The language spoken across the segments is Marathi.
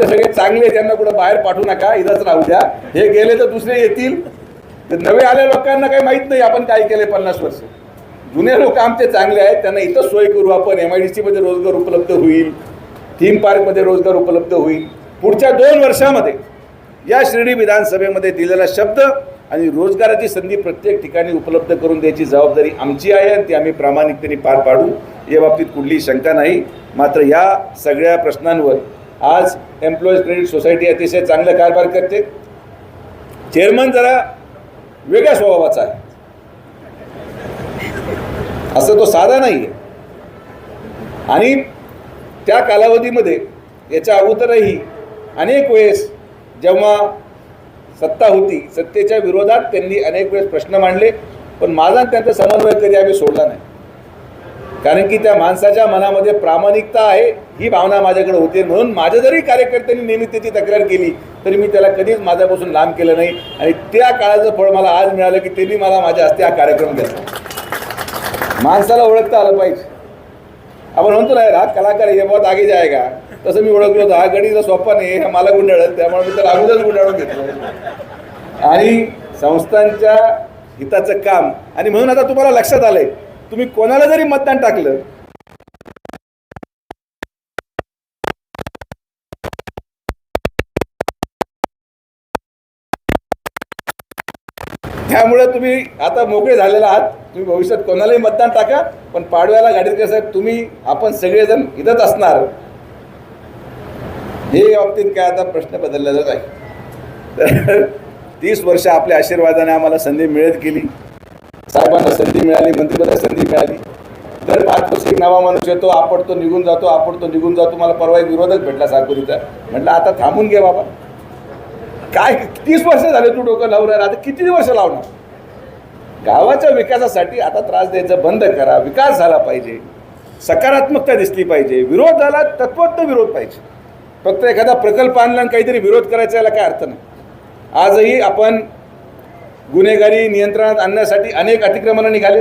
आमचे सगळे चांगले त्यांना कुठं बाहेर पाठवू नका इथंच राहू द्या. हे गेले तर दुसरे येतील. तर नवे आल्या लोकांना काही माहीत नाही आपण काय केले पन्नास वर्ष. जुने लोक आमचे चांगले आहेत त्यांना इथं सोय करू आपण. एम आय डी सीमध्ये रोजगार उपलब्ध होईल. थीम पार्कमध्ये रोजगार उपलब्ध होईल. पुढच्या दोन वर्षामध्ये या श्रेणी विधानसभेमध्ये दिलेला शब्द आणि रोजगाराची संधी प्रत्येक ठिकाणी उपलब्ध करून द्यायची जबाबदारी आमची आहे आणि ती आम्ही प्रामाणिकतेने पार पाडू. या बाबतीत कुठलीही शंका नाही. मात्र या सगळ्या प्रश्नांवर आज एम्प्लॉईज क्रेडिट सोसायटी अतिशय चांगला कारभार करते. चेअरमन जरा वेगळ्या स्वभावाचा आहे. असं तो साधा नाही आहे आणि त्या कालावधीमध्ये याच्या अगोदरही अनेक वेळेस जेव्हा सत्ता होती सत्तेच्या विरोधात त्यांनी अनेक वेळेस प्रश्न मांडले पण माझा त्यांचा समन्वय कधी आम्ही सोडला नाही. कारण की त्या माणसाच्या मनामध्ये प्रामाणिकता आहे ही भावना माझ्याकडे होते. म्हणून माझ्या जरी कार्यकर्त्यांनी नेहमी त्याची तक्रार केली तरी मी त्याला कधीच माझ्यापासून लांब केलं नाही. आणि त्या काळाचं फळ मला आज मिळालं की त्यांनी मला माझ्या हस्ते हा कार्यक्रम घेतला माणसाला ओळखता आलं पाहिजे. आपण म्हणतो नाही हा कलाकार आहे बहुत आगे जायगा तसं मी ओळखलो. होतो हा गणित सोपा नाही हा मला गुंडाळत त्यामुळे मी त्याला अगोदरच गुंडाळून घेतलं. आणि संस्थांच्या हिताचं काम आणि म्हणून आता तुम्हाला लक्षात आलं आहे तुम्ही कोणाला जरी मतदान टाकलं त्यामुळे तुम्ही आता मोकळे झालेला आहात. तुम्ही भविष्यात कोणालाही मतदान टाका पण पाडव्याला गाडीकर साहेब. तुम्ही आपण सगळेजण इथंच असणार. हे बाबतीत काय आता प्रश्न बदललेलाच आहे. तर तीस वर्ष आपल्या आशीर्वादाने आम्हाला संधी मिळत गेली. साहेबांना संधी मिळाली मंत्रिपदाची संधी मिळाली. दर पाच वर्ष एक नवा माणूस येतो आपण तो निघून जातो आपण तो निघून जातो मला परवा एक विरोधक भेटला साकुरीचा म्हटलं आता थांबून घे बाबा. काय तीस वर्ष झाले तू डोकं लावून आता किती वर्ष लावणार? गावाच्या विकासासाठी आता त्रास द्यायचा बंद करा विकास झाला पाहिजे सकारात्मकता दिसली पाहिजे विरोध झाला तत्वत्व विरोध पाहिजे. फक्त एखादा प्रकल्प आणला आणि काहीतरी विरोध करायचा याला काय अर्थ नाही. आजही आपण गुन्हेगारी नियंत्रणात आणण्यासाठी अनेक अतिक्रमणं निघाले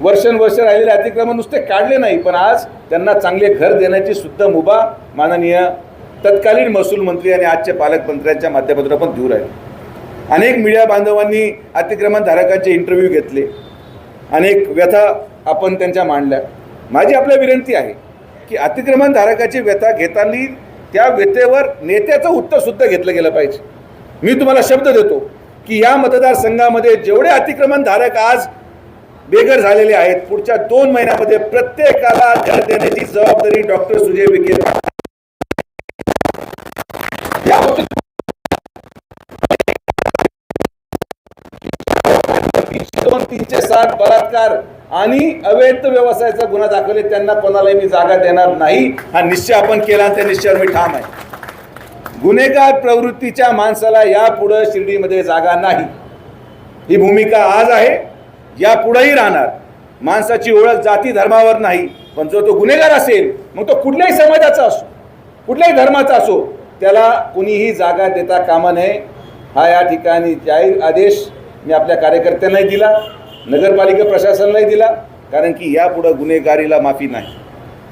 वर्षानुवर्ष राहिलेले अतिक्रमण नुसते काढले नाही पण आज त्यांना चांगले घर देण्याची सुद्धा मुभा माननीय तत्कालीन महसूल मंत्री आणि आजच्या पालकमंत्र्यांच्या माध्यमातून आपण दूर आहे अनेक मीडिया बांधवांनी अतिक्रमण धारकांचे इंटरव्ह्यू घेतले. अनेक व्यथा आपण त्यांच्या मांडल्या. माझी आपल्या विनंती आहे की अतिक्रमण धारकाची व्यथा घेताना त्या व्यथेवर नेत्याचं उत्तरसुद्धा घेतलं गेलं पाहिजे. मी तुम्हाला शब्द देतो की या मतदारसंघामध्ये जेवढे अतिक्रमण धारक आज बेघर झालेले आहेत पुढच्या दोन महिन्यामध्ये प्रत्येकाला घर देण्याची जबाबदारी डॉक्टर सुजय विखे तीनशे साठ बलात्कार आणि अवैध व्यवसायाचा गुन्हा दाखवले त्यांना कोणालाही मी जागा देणार नाही. हा निश्चय आपण केला आणि त्या निश्चयावर मी ठाम आहे. गुन्हेगार प्रवृत्तीच्या माणसाला यापुढं शिर्डीमध्ये जागा नाही. ही भूमिका आज आहे. यापुढेही राहणार. माणसाची ओळख जाती धर्मावर नाही. पण जो तो गुन्हेगार असेल मग तो कुठल्याही समाजाचा असो कुठल्याही धर्माचा असो त्याला कुणीही जागा देता कामा नये. हा या ठिकाणी जाहीर आदेश मी आपल्या कार्यकर्त्यांनाही दिला नगरपालिका प्रशासनालाही दिला कारण की यापुढं गुन्हेगारीला माफी नाही.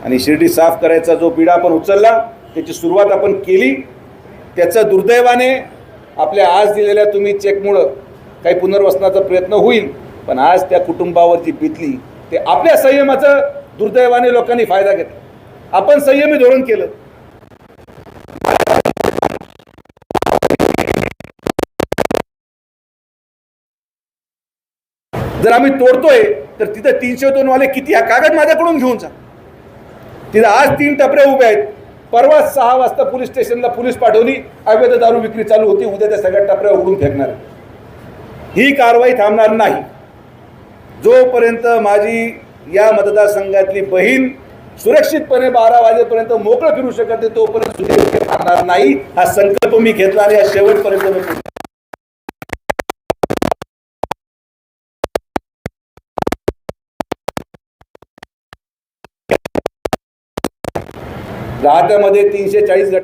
आणि शिर्डी साफ करायचा जो पिढा आपण उचलला त्याची सुरुवात आपण केली. त्याचं दुर्दैवाने आपल्या आज दिलेल्या तुम्ही चेकमुळं काही पुनर्वसनाचा प्रयत्न होईल पण आज त्या कुटुंबावर जी बितली ते आपल्या संयमाचं दुर्दैवाने लोकांनी फायदा घेतला. आपण संयमी धोरण केलं. जर आम्ही तोडतोय तर तिथं तीनशे दोन वाले किती हा कागद माझ्याकडून घेऊन जा. तिथं आज तीन टपरे उभे आहेत. परवा सहा वाजता पोलीस स्टेशनला पोलीस पाठवली अवैध दारू विक्री चालू होती उद्या त्या सगळ्या टपऱ्या उघडून फेकणार. ही कारवाई थांबणार नाही. जोपर्यंत माझी या मतदारसंघातली बहीण सुरक्षितपणे बारा वाजेपर्यंत मोकळं फिरू शकत नाही तोपर्यंत सुरक्षित थांबणार नाही. हा संकल्प मी घेतला आणि या शेवटपर्यंत दहा त्यामध्ये तीनशे चाळीस गट